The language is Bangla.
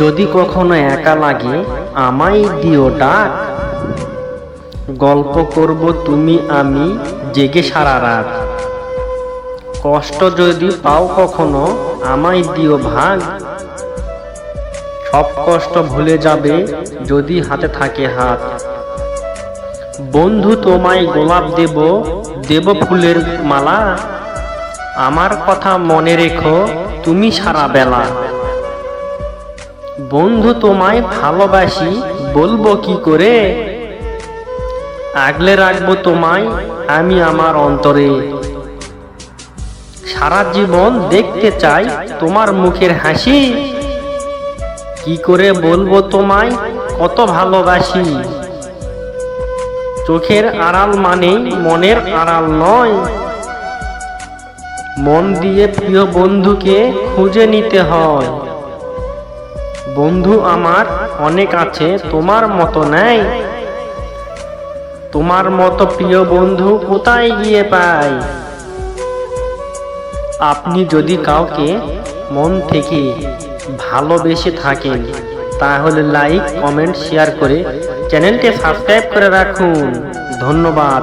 যদি কখনো একা লাগে, আমায় দিও ডাক। গল্প করব তুমি, আমি, জেগে সারা রাত। কষ্ট যদি পাও কখনো, আমায় দিও ভাগ। সব কষ্ট ভুলে যাবে যদি হাতে থাকে হাত। বন্ধু তোমায় গোলাপ দেব দেব ফুলের মালা। আমার কথা মনে রেখো, তুমি সারা বেলা। বন্ধু তোমায় ভালোবাসি, বলব কি করে? আগলে রাখব তোমায়, আমি আমার অন্তরে। সারা জীবন দেখতে চাই তোমার মুখের হাসি। কি করে বলব তোমায়, কত ভালোবাসি। চোখের আড়াল মানে মনের আড়াল নয়। মন দিয়ে প্রিয় বন্ধুকে খুঁজে নিতে হয়। বন্ধু আমার অনেক আছে, তোমার মতো নেই। তোমার মতো প্রিয় বন্ধু কোথায় গিয়ে পাই? আপনি যদি কাউকে মন থেকে ভালোবেসে থাকেন, তাহলে লাইক কমেন্ট শেয়ার করে চ্যানেলটি সাবস্ক্রাইব করে রাখুন। ধন্যবাদ।